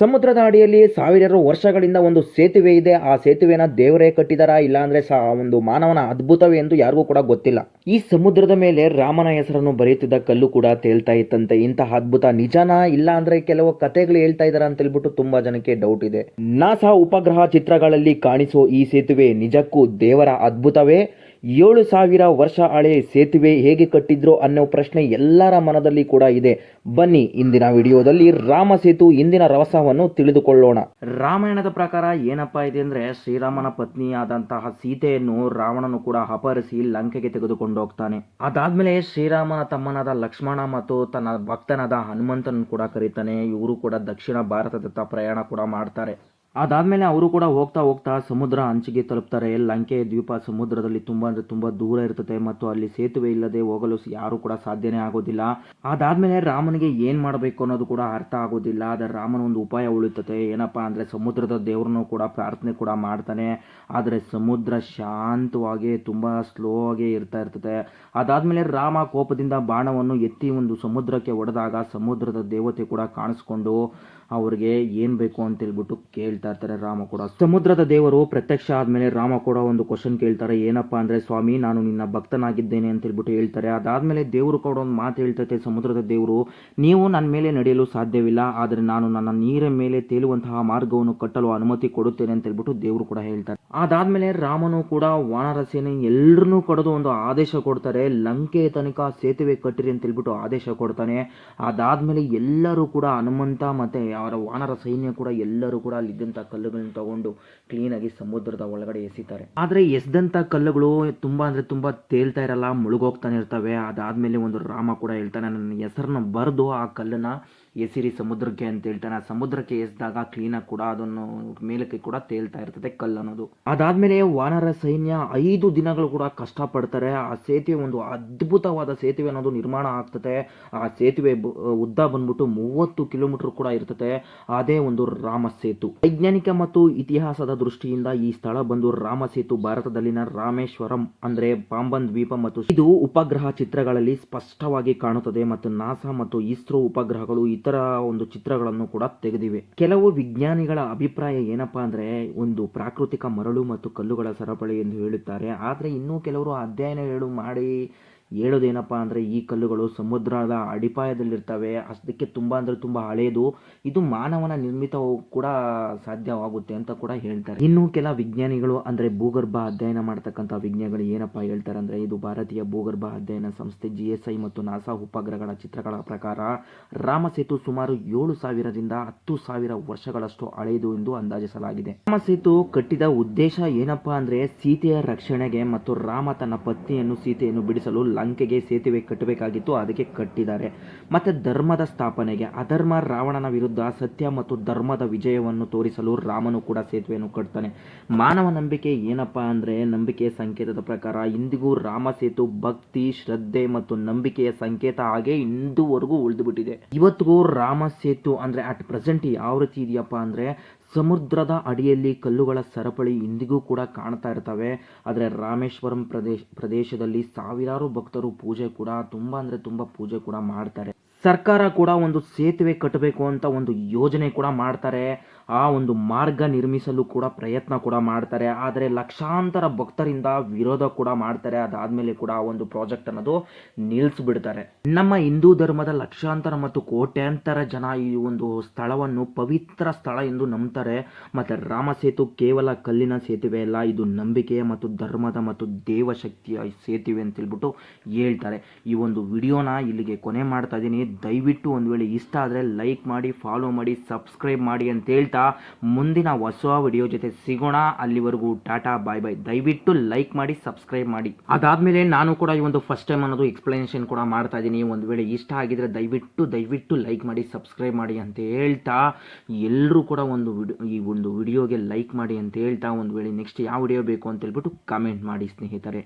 ಸಮುದ್ರದ ಅಡಿಯಲ್ಲಿ ಸಾವಿರಾರು ವರ್ಷಗಳಿಂದ ಒಂದು ಸೇತುವೆ ಇದೆ. ಆ ಸೇತುವೆನ ದೇವರೇ ಕಟ್ಟಿದಾರಾ ಇಲ್ಲ ಅಂದ್ರೆ ಸಹ ಒಂದು ಮಾನವನ ಅದ್ಭುತವೇ ಎಂದು ಯಾರಿಗೂ ಕೂಡ ಗೊತ್ತಿಲ್ಲ. ಈ ಸಮುದ್ರದ ಮೇಲೆ ರಾಮನ ಹೆಸರನ್ನು ಬರೆಯುತ್ತಿದ್ದ ಕಲ್ಲು ಕೂಡ ತೇಲ್ತಾ ಇತ್ತಂತೆ. ಇಂತಹ ಅದ್ಭುತ ನಿಜನಾ ಇಲ್ಲ ಅಂದ್ರೆ ಕೆಲವು ಕಥೆಗಳು ಹೇಳ್ತಾ ಇದಾರ ಅಂತ ಹೇಳ್ಬಿಟ್ಟು ತುಂಬಾ ಜನಕ್ಕೆ ಡೌಟ್ ಇದೆ. ನಾಸಾ ಉಪಗ್ರಹ ಚಿತ್ರಗಳಲ್ಲಿ ಕಾಣಿಸೋ ಈ ಸೇತುವೆ ನಿಜಕ್ಕೂ ದೇವರ ಅದ್ಭುತವೇ? ಏಳು ಸಾವಿರ ವರ್ಷ ಹಳೆ ಸೇತುವೆ ಹೇಗೆ ಕಟ್ಟಿದ್ರು ಅನ್ನೋ ಪ್ರಶ್ನೆ ಎಲ್ಲರ ಮನದಲ್ಲಿ ಕೂಡ ಇದೆ. ಬನ್ನಿ ಇಂದಿನ ವಿಡಿಯೋದಲ್ಲಿ ರಾಮ ಸೇತು ಇಂದಿನ ರವಸವನ್ನು ತಿಳಿದುಕೊಳ್ಳೋಣ. ರಾಮಾಯಣದ ಪ್ರಕಾರ ಏನಪ್ಪಾ ಇದೆ ಅಂದ್ರೆ ಶ್ರೀರಾಮನ ಪತ್ನಿಯಾದಂತಹ ಸೀತೆಯನ್ನು ರಾವಣನು ಕೂಡ ಅಪಹರಿಸಿ ಲಂಕೆಗೆ ತೆಗೆದುಕೊಂಡು ಹೋಗ್ತಾನೆ. ಅದಾದ್ಮೇಲೆ ಶ್ರೀರಾಮನ ತಮ್ಮನಾದ ಲಕ್ಷ್ಮಣ ಮತ್ತು ತನ್ನ ಭಕ್ತನಾದ ಹನುಮಂತನನ್ನು ಕೂಡ ಕರೀತಾನೆ. ಇವರು ಕೂಡ ದಕ್ಷಿಣ ಭಾರತದತ್ತ ಪ್ರಯಾಣ ಕೂಡ ಮಾಡ್ತಾರೆ. ಅದಾದ್ಮೇಲೆ ಅವರು ಕೂಡ ಹೋಗ್ತಾ ಹೋಗ್ತಾ ಸಮುದ್ರ ಅಂಚಿಗೆ ತಲುಪ್ತಾರೆ. ಲಂಕೆ ದ್ವೀಪ ಸಮುದ್ರದಲ್ಲಿ ತುಂಬ ಅಂದರೆ ತುಂಬ ದೂರ ಇರ್ತದೆ ಮತ್ತು ಅಲ್ಲಿ ಸೇತುವೆ ಇಲ್ಲದೆ ಹೋಗಲು ಯಾರು ಕೂಡ ಸಾಧ್ಯನೇ ಆಗೋದಿಲ್ಲ. ಅದಾದಮೇಲೆ ರಾಮನಿಗೆ ಏನು ಮಾಡಬೇಕು ಅನ್ನೋದು ಕೂಡ ಅರ್ಥ ಆಗೋದಿಲ್ಲ. ಆದರೆ ರಾಮನ ಒಂದು ಉಪಾಯ ಉಳಿತತೆ ಏನಪ್ಪ ಅಂದರೆ ಸಮುದ್ರದ ದೇವ್ರನ್ನು ಕೂಡ ಪ್ರಾರ್ಥನೆ ಕೂಡ ಮಾಡ್ತಾನೆ. ಆದರೆ ಸಮುದ್ರ ಶಾಂತವಾಗಿ, ತುಂಬ ಸ್ಲೋ ಆಗಿ ಇರ್ತಾ ಇರ್ತದೆ. ಅದಾದಮೇಲೆ ರಾಮ ಕೋಪದಿಂದ ಬಾಣವನ್ನು ಎತ್ತಿ ಒಂದು ಸಮುದ್ರಕ್ಕೆ ಒಡೆದಾಗ ಸಮುದ್ರದ ದೇವತೆ ಕೂಡ ಕಾಣಿಸ್ಕೊಂಡು ಅವ್ರಿಗೆ ಏನ್ ಬೇಕು ಅಂತ ಹೇಳ್ಬಿಟ್ಟು ಕೇಳ್ತಾ ಇರ್ತಾರೆ ರಾಮ ಕೂಡ. ಸಮುದ್ರದ ದೇವರು ಪ್ರತ್ಯಕ್ಷ ಆದ್ಮೇಲೆ ರಾಮ ಕೂಡ ಒಂದು ಕ್ವಶನ್ ಕೇಳ್ತಾರೆ, ಏನಪ್ಪಾ ಅಂದ್ರೆ ಸ್ವಾಮಿ ನಾನು ನಿನ್ನ ಭಕ್ತನಾಗಿದ್ದೇನೆ ಅಂತ ಹೇಳ್ಬಿಟ್ಟು ಹೇಳ್ತಾರೆ. ಅದಾದ್ಮೇಲೆ ದೇವರು ಕೂಡ ಒಂದು ಮಾತು ಹೇಳ್ತೈತೆ, ಸಮುದ್ರದ ದೇವರು, ನೀವು ನನ್ನ ಮೇಲೆ ನಡೆಯಲು ಸಾಧ್ಯವಿಲ್ಲ, ಆದರೆ ನಾನು ನನ್ನ ನೀರ ಮೇಲೆ ತೇಲುವಂತಹ ಮಾರ್ಗವನ್ನು ಕಟ್ಟಲು ಅನುಮತಿ ಕೊಡುತ್ತೇನೆ ಅಂತ ಹೇಳ್ಬಿಟ್ಟು ದೇವರು ಕೂಡ ಹೇಳ್ತಾರೆ. ಅದಾದ್ಮೇಲೆ ರಾಮನು ಕೂಡ ವಾನರ ಸೇನೆ ಎಲ್ಲರನ್ನೂ ಕರೆದು ಒಂದು ಆದೇಶ ಕೊಡ್ತಾರೆ, ಲಂಕೆ ತನಕ ಸೇತುವೆ ಕಟ್ಟಿರಿ ಅಂತ ಹೇಳ್ಬಿಟ್ಟು ಆದೇಶ ಕೊಡ್ತಾನೆ. ಅದಾದ್ಮೇಲೆ ಎಲ್ಲರೂ ಕೂಡ ಹನುಮಂತ ಮತ್ತೆ ಅವರ ವಾನರ ಸೈನ್ಯ ಕೂಡ ಎಲ್ಲರೂ ಕೂಡ ಅಲ್ಲಿದ್ದಂತ ಕಲ್ಲುಗಳನ್ನ ತಗೊಂಡು ಕ್ಲೀನ್ ಆಗಿ ಸಮುದ್ರದ ಒಳಗಡೆ ಎಸಿತಾರೆ ಆದ್ರೆ ಎಸ್ದಂತ ಕಲ್ಲುಗಳು ತುಂಬಾ ಅಂದ್ರೆ ತುಂಬಾ ತೇಲ್ತಾ ಇರಲ್ಲ, ಮುಳುಗೋಗ್ತಾನೆ ಇರ್ತವೆ. ಅದಾದ್ಮೇಲೆ ಒಂದು ರಾಮ ಕೂಡ ಹೇಳ್ತಾನೆ, ನನ್ನ ಹೆಸರನ್ನ ಬರೆದು ಆ ಕಲ್ಲನ್ನ ಎಸಿರಿ ಸಮುದ್ರಕ್ಕೆ ಅಂತ ಹೇಳ್ತಾನೆ. ಆ ಸಮುದ್ರಕ್ಕೆ ಎಸ್ದಾಗ ಕ್ಲೀನಾಗಿ ಕೂಡ ಅದನ್ನು ಮೇಲಕ್ಕೆ ಕೂಡ ತೇಲ್ತಾ ಇರ್ತದೆ ಕಲ್ಲು ಅನ್ನೋದು. ಅದಾದ್ಮೇಲೆ ವಾನರ ಸೈನ್ಯ ಐದು ದಿನಗಳು ಕೂಡ ಕಷ್ಟಪಡ್ತಾರೆ. ಆ ಸೇತುವೆ ಒಂದು ಅದ್ಭುತವಾದ ಸೇತುವೆ ಅನ್ನೋದು ನಿರ್ಮಾಣ ಆಗ್ತದೆ. ಆ ಸೇತುವೆ ಉದ್ದ ಬಂದ್ಬಿಟ್ಟು ಮೂವತ್ತು ಕಿಲೋಮೀಟರ್ ಕೂಡ ಇರ್ತದೆ. ಅದೇ ಒಂದು ರಾಮ ಸೇತು. ವೈಜ್ಞಾನಿಕ ಮತ್ತು ಇತಿಹಾಸದ ದೃಷ್ಟಿಯಿಂದ ಈ ಸ್ಥಳ ಬಂದು ರಾಮ ಸೇತು ಭಾರತದಲ್ಲಿನ ರಾಮೇಶ್ವರಂ ಅಂದ್ರೆ ಪಾಂಬನ್ ದ್ವೀಪ ಮತ್ತು ಇದು ಉಪಗ್ರಹ ಚಿತ್ರಗಳಲ್ಲಿ ಸ್ಪಷ್ಟವಾಗಿ ಕಾಣುತ್ತದೆ ಮತ್ತು ನಾಸಾ ಮತ್ತು ಇಸ್ರೋ ಉಪಗ್ರಹಗಳು ಇತರ ಒಂದು ಚಿತ್ರಗಳನ್ನು ಕೂಡ ತೆಗೆದಿವೆ. ಕೆಲವು ವಿಜ್ಞಾನಿಗಳ ಅಭಿಪ್ರಾಯ ಏನಪ್ಪಾ ಅಂದ್ರೆ, ಒಂದು ಪ್ರಾಕೃತಿಕ ಮರಳು ಮತ್ತು ಕಲ್ಲುಗಳ ಸರಪಳಿ ಎಂದು ಹೇಳುತ್ತಾರೆ. ಆದ್ರೆ ಇನ್ನೂ ಕೆಲವರು ಅಧ್ಯಯನಗಳು ಮಾಡಿ ಹೇಳೋದೇನಪ್ಪಾ ಅಂದ್ರೆ ಈ ಕಲ್ಲುಗಳು ಸಮುದ್ರದ ಅಡಿಪಾಯದಲ್ಲಿರ್ತವೆ. ಅದಕ್ಕೆ ತುಂಬಾ ಅಂದ್ರೆ ತುಂಬಾ ಹಳೆಯದು ಇದು ಮಾನವನ ನಿರ್ಮಿತ ಕೂಡ ಸಾಧ್ಯವಾಗುತ್ತೆ ಅಂತ ಕೂಡ ಹೇಳ್ತಾರೆ. ಇನ್ನು ಕೆಲ ವಿಜ್ಞಾನಿಗಳು ಅಂದ್ರೆ ಭೂಗರ್ಭ ಅಧ್ಯಯನ ಮಾಡ್ತಕ್ಕಂಥ ವಿಜ್ಞಾನಿಗಳು ಏನಪ್ಪ ಹೇಳ್ತಾರೆ ಅಂದ್ರೆ ಇದು ಭಾರತೀಯ ಭೂಗರ್ಭ ಅಧ್ಯಯನ ಸಂಸ್ಥೆ ಜಿ ಎಸ್ ಐ ಮತ್ತು ನಾಸಾ ಉಪಗ್ರಹಗಳ ಚಿತ್ರಗಳ ಪ್ರಕಾರ ರಾಮಸೇತು ಸುಮಾರು ಏಳು ಸಾವಿರದಿಂದ ಹತ್ತು ಸಾವಿರ ವರ್ಷಗಳಷ್ಟು ಹಳೆಯದು ಎಂದು ಅಂದಾಜಿಸಲಾಗಿದೆ. ರಾಮಸೇತು ಕಟ್ಟಿದ ಉದ್ದೇಶ ಏನಪ್ಪಾ ಅಂದ್ರೆ ಸೀತೆಯ ರಕ್ಷಣೆಗೆ ಮತ್ತು ರಾಮ ತನ್ನ ಪತ್ನಿಯನ್ನು ಸೀತೆಯನ್ನು ಬಿಡಿಸಲು ಲಂಕೆಗೆ ಸೇತುವೆ ಕಟ್ಟಬೇಕಾಗಿತ್ತು, ಅದಕ್ಕೆ ಕಟ್ಟಿದ್ದಾರೆ. ಮತ್ತೆ ಧರ್ಮದ ಸ್ಥಾಪನೆಗೆ, ಅಧರ್ಮ ರಾವಣನ ವಿರುದ್ಧ ಸತ್ಯ ಮತ್ತು ಧರ್ಮದ ವಿಜಯವನ್ನು ತೋರಿಸಲು ರಾಮನು ಕೂಡ ಸೇತುವೆಯನ್ನು ಕಟ್ತಾನೆ. ಮಾನವ ನಂಬಿಕೆ ಏನಪ್ಪ ಅಂದ್ರೆ, ನಂಬಿಕೆಯ ಸಂಕೇತದ ಪ್ರಕಾರ ಇಂದಿಗೂ ರಾಮ ಸೇತು ಭಕ್ತಿ, ಶ್ರದ್ಧೆ ಮತ್ತು ನಂಬಿಕೆಯ ಸಂಕೇತ ಹಾಗೆ ಇಂದುವರೆಗೂ ಉಳಿದುಬಿಟ್ಟಿದೆ. ಇವತ್ತಿಗೂ ರಾಮ ಸೇತು ಅಂದ್ರೆ ಅಟ್ ಪ್ರೆಸೆಂಟ್ ಯಾವ ರೀತಿ ಇದೆಯಪ್ಪ ಅಂದ್ರೆ ಸಮುದ್ರದ ಅಡಿಯಲ್ಲಿ ಕಲ್ಲುಗಳ ಸರಪಳಿ ಇಂದಿಗೂ ಕೂಡ ಕಾಣ್ತಾ ಇರ್ತವೆ. ಆದರೆ ರಾಮೇಶ್ವರಂ ಪ್ರದೇಶ, ಪ್ರದೇಶದಲ್ಲಿ ಸಾವಿರಾರು ಭಕ್ತರು ಪೂಜೆ ಕೂಡ ತುಂಬಾ ಅಂದ್ರೆ ತುಂಬಾ ಪೂಜೆ ಕೂಡ ಮಾಡ್ತಾರೆ. ಸರ್ಕಾರ ಕೂಡ ಒಂದು ಸೇತುವೆ ಕಟ್ಟಬೇಕು ಅಂತ ಒಂದು ಯೋಜನೆ ಕೂಡ ಮಾಡ್ತಾರೆ. ಆ ಒಂದು ಮಾರ್ಗ ನಿರ್ಮಿಸಲು ಕೂಡ ಪ್ರಯತ್ನ ಕೂಡ ಮಾಡ್ತಾರೆ. ಆದರೆ ಲಕ್ಷಾಂತರ ಭಕ್ತರಿಂದ ವಿರೋಧ ಕೂಡ ಮಾಡ್ತಾರೆ. ಅದಾದಮೇಲೆ ಕೂಡ ಆ ಒಂದು ಪ್ರಾಜೆಕ್ಟ್ ಅನ್ನೋದು ನಿಲ್ಲಿಸ್ಬಿಡ್ತಾರೆ ನಮ್ಮ ಹಿಂದೂ ಧರ್ಮದ ಲಕ್ಷಾಂತರ ಮತ್ತು ಕೋಟ್ಯಾಂತರ ಜನ ಈ ಒಂದು ಸ್ಥಳವನ್ನು ಪವಿತ್ರ ಸ್ಥಳ ಎಂದು ನಂಬ್ತಾರೆ. ಮತ್ತು ರಾಮ ಸೇತು ಕೇವಲ ಕಲ್ಲಿನ ಸೇತುವೆ ಅಲ್ಲ, ಇದು ನಂಬಿಕೆ ಮತ್ತು ಧರ್ಮದ ಮತ್ತು ದೇವಶಕ್ತಿಯ ಸೇತುವೆ ಅಂತ ಹೇಳ್ಬಿಟ್ಟು ಹೇಳ್ತಾರೆ. ಈ ಒಂದು ವಿಡಿಯೋನ ಇಲ್ಲಿಗೆ ಕೊನೆ ಮಾಡ್ತಾ ಇದ್ದೀನಿ. ದಯವಿಟ್ಟು ಒಂದು ವೇಳೆ ಇಷ್ಟ ಆದರೆ ಲೈಕ್ ಮಾಡಿ, ಫಾಲೋ ಮಾಡಿ, ಸಬ್ಸ್ಕ್ರೈಬ್ ಮಾಡಿ ಅಂತ ಹೇಳ್ತಾ ಮುಂದಿನ ಹೊಸ ವಿಡಿಯೋ ಜೊತೆ ಸಿಗೋಣ. ಅಲ್ಲಿವರೆಗೂ ಟಾಟಾ ಬಾಯ್ ಬಾಯ್ ದಯವಿಟ್ಟು ಲೈಕ್ ಮಾಡಿ ಸಬ್ಸ್ಕ್ರೈಬ್ ಮಾಡಿ. ಅದಾದಮೇಲೆ ನಾನು ಕೂಡ ಈ ಒಂದು ಫಸ್ಟ್ ಟೈಮ್ ಅನ್ನೋದು ಎಕ್ಸ್ಪ್ಲನೇಷನ್ ಕೂಡ ಮಾಡ್ತಾ ಇದ್ದೀನಿ. ಒಂದು ವೇಳೆ ಇಷ್ಟ ಆಗಿದ್ರೆ ದಯವಿಟ್ಟು ದಯವಿಟ್ಟು ಲೈಕ್ ಮಾಡಿ ಸಬ್ಸ್ಕ್ರೈಬ್ ಮಾಡಿ ಅಂತ ಹೇಳ್ತಾ ಎಲ್ಲರೂ ಕೂಡ ಒಂದು ಈ ಒಂದು ವಿಡಿಯೋಗೆ ಲೈಕ್ ಮಾಡಿ ಅಂತ ಹೇಳ್ತಾ, ಒಂದು ವೇಳೆ ನೆಕ್ಸ್ಟ್ ಯಾವ ವಿಡಿಯೋ ಬೇಕು ಅಂತ ಹೇಳ್ಬಿಟ್ಟು ಕಮೆಂಟ್ ಮಾಡಿ ಸ್ನೇಹಿತರೆ.